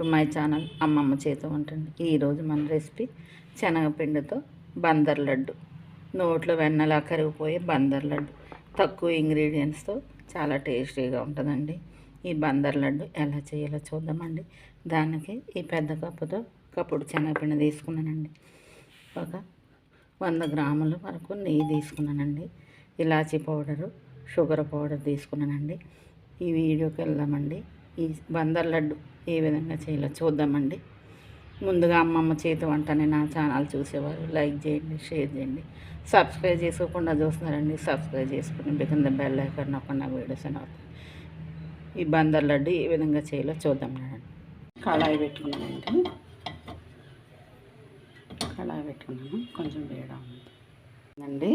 To my channel అమ్మమ్మ చేత ఉంటుంది ఈరోజు మన రెసిపీ శనగపిండితో బందర్ లడ్డు నోట్లో వెన్నలా కరిగిపోయే బందర్ లడ్డు తక్కువ ఇంగ్రీడియంట్స్తో చాలా టేస్టీగా ఉంటుందండి ఈ బందర్ లడ్డు ఎలా చేయాలో చూద్దామండి దానికి ఈ పెద్ద కప్పుతో కప్పుడు శనగపిండి తీసుకున్నానండి ఒక వంద గ్రాముల వరకు నెయ్యి తీసుకున్నానండి. ఇలాచీ పౌడరు షుగర్ పౌడర్ తీసుకున్నానండి. ఈ వీడియోకి వెళ్దామండి. ఈ బందర్ లడ్డు ఏ విధంగా చేయాలో చూద్దామండి. ముందుగా అమ్మమ్మ చేతి వంటని నా ఛానల్ చూసేవారు. లైక్ చేయండి షేర్ చేయండి. సబ్స్క్రైబ్ చేసుకోకుండా చూస్తున్నారండి. సబ్స్క్రైబ్ చేసుకుని బికింద బెల్ ఐకాన్ నా వీడియోస్ అని అవుతాయి ఈ బందర్ లడ్డు ఏ విధంగా చేయాలో చూద్దాం కళాయి పెట్టుకున్నానండి. కళాయి పెట్టుకున్నాను. కొంచెం వేడా ఉందండి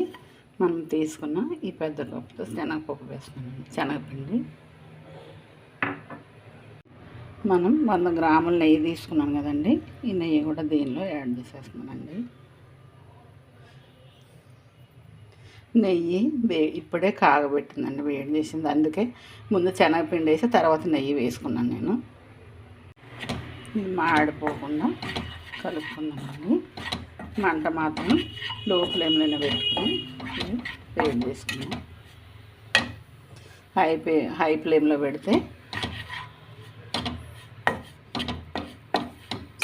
మనం తీసుకున్న ఈ పెద్ద కప్పుతో శనగపప్పు వేసుకున్నాను. శనగపిండి. మనం వంద గ్రాముల నెయ్యి తీసుకున్నాం కదండి. ఈ నెయ్యి కూడా దీనిలో యాడ్ చేసేస్తున్నానండి. నెయ్యి వే ఇప్పుడే కాగబెట్టిందండి వేడి చేసింది. అందుకే ముందు శనగపిండి వేసి తర్వాత నెయ్యి వేసుకున్నాను నేను. ఇది మాడిపోకుండా కలుపుకున్నానండి. మంట మాత్రం లో ఫ్లేమ్లోనే పెట్టుకుని వేడి చేసుకున్నాం హై హై ఫ్లేమ్లో పెడితే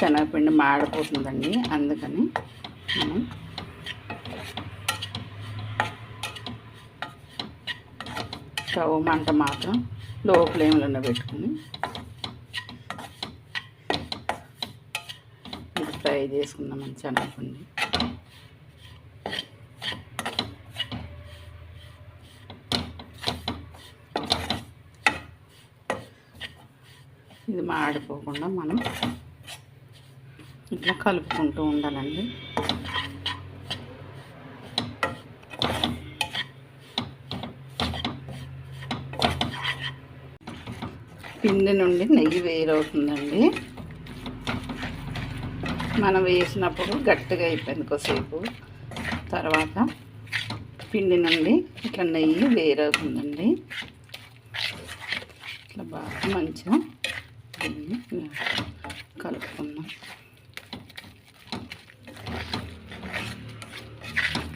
శనగపిండి మాడిపోతుందండి అందుకని. మనం స్టవ్ మంట మాత్రం లో ఫ్లేమ్లోనే పెట్టుకుని ఇది ఫ్రై చేసుకుందామని శనగపిండి. ఇది మాడిపోకుండా మనం ఇట్లా కలుపుకుంటూ ఉండాలండి. పిండి నుండి నెయ్యి వేరవుతుందండి. మనం వేసినప్పుడు గట్టిగా అయిపోయింది కొద్దిసేపు. తర్వాత పిండి నుండి ఇట్లా నెయ్యి వేరవుతుందండి. ఇట్లా బాగా మంచిగా కలుపుకుందాం.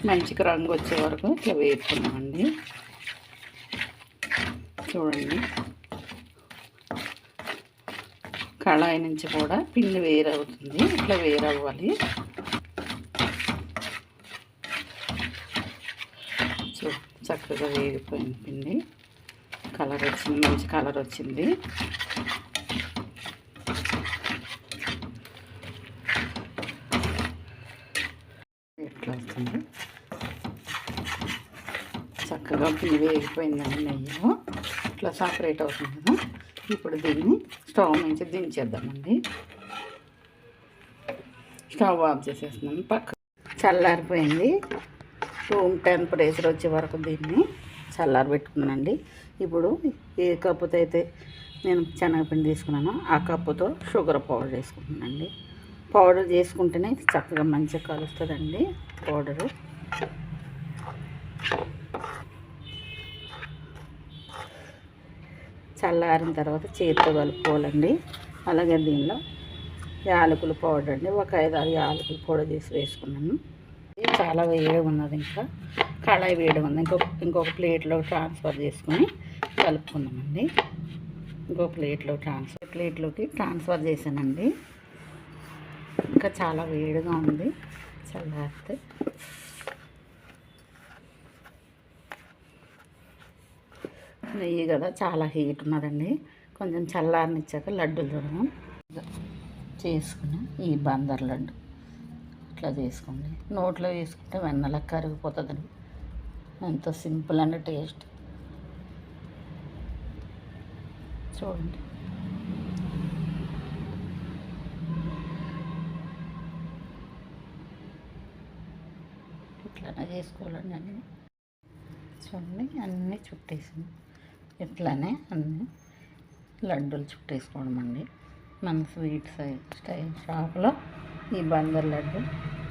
మంచిగా రంగు వచ్చే వరకు ఇట్లా వేపుకున్నామండి చూడండి. కళాయి నుంచి కూడా పిండి వేరవుతుంది. ఇట్లా వేరవ్వాలి. చూ చక్కగా వేగిపోయింది పిండి. కలర్ వచ్చింది మంచి కలర్ వచ్చింది ఎట్లా వస్తుంది చక్కగా పిండి వేగిపోయిందండి నెయ్యిలో ఇట్లా సపరేట్ అవుతుంది కదా. ఇప్పుడు దీన్ని స్టవ్ నుంచి దించేద్దామండి. స్టవ్ ఆఫ్ చేసేస్తున్నాను. పక్క చల్లారిపోయింది. రూమ్ టెంపరేచర్ వచ్చే వరకు దీన్ని చల్లారి పెట్టుకున్నానండి. ఇప్పుడు ఏ కప్పుతో అయితే నేను శనగపిండి తీసుకున్నానో. ఆ కప్పుతో షుగర్ పౌడర్ వేసుకుంటున్నానండి. పౌడర్ చేసుకుంటేనే చక్కగా మంచిగా కలుస్తుందండి. పౌడరు చల్లారిన తర్వాత చేతితో కలుపుకోవాలండి. అలాగే దీనిలో యాలకుల పౌడర్ అండి. ఒక ఐదు ఆరు యాలకుల పౌడర్ తీసి వేసుకున్నాను. ఇది చాలా వేడిగా ఉన్నది ఇంకా. కళాయి వేడిగా ఉంది. ఇంకొక ఇంకొక ప్లేట్లో ట్రాన్స్ఫర్ చేసుకొని కలుపుకున్నామండి. ఇంకో ప్లేట్లో ట్రాన్స్ఫర్ ప్లేట్లోకి ట్రాన్స్ఫర్ చేశానండి. ఇంకా చాలా వేడిగా ఉంది. చల్లారితే నెయ్యి కదా చాలా హీట్ ఉన్నదండి. కొంచెం చల్లారనిచ్చాక లడ్డూలు చూడడం చేసుకుని ఈ బందర్ లడ్డు. ఇట్లా చేసుకోండి. నోట్లో వేసుకుంటే వెన్నలా కరిగిపోతుందండి. ఎంతో సింపుల్ అండ్ టేస్ట్. చూడండి. ఇట్లానే చేసుకోవాలండి అన్నీ. చూడండి అన్నీ చుట్టేసింది. ఇట్లానే అన్నీ లడ్డూలు చుట్టేసుకోవడం అండి. మన స్వీట్ స్టైల్ షాప్లో ఈ బందర్ లడ్డు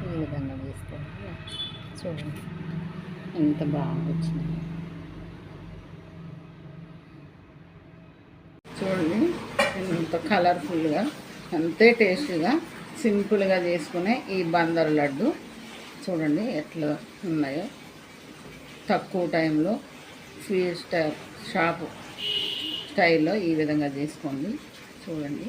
ఈ విధంగా వేసుకోవాలి చూడండి ఎంత బాగా వచ్చింది చూడండి ఎంత కలర్ఫుల్గా అంతే టేస్టీగా సింపుల్గా చేసుకునే ఈ బందర్ లడ్డు. చూడండి ఎట్లా ఉన్నాయో. తక్కువ టైంలో స్వీట్ స్టై షాప్ స్టైల్లో ఈ విధంగా చేసుకోండి. చూడండి.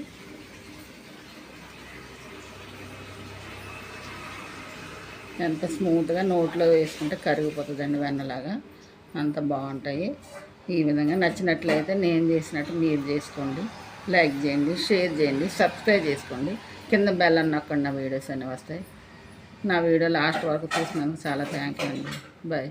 ఎంత స్మూత్గా నోట్లో వేసుకుంటే కరిగిపోతుందండి వెన్నలాగా. అంత బాగుంటాయి. ఈ విధంగా నచ్చినట్లయితే నేను చేసినట్టు మీరు చేసుకోండి. లైక్ చేయండి షేర్ చేయండి సబ్స్క్రైబ్ చేసుకోండి. కింద బెల్ అని నొక్కండి నా వీడియోస్ అన్నీ వస్తాయి. నా వీడియో లాస్ట్ వరకు చూసినందుకు చాలా థ్యాంక్ యూ అండి. బాయ్.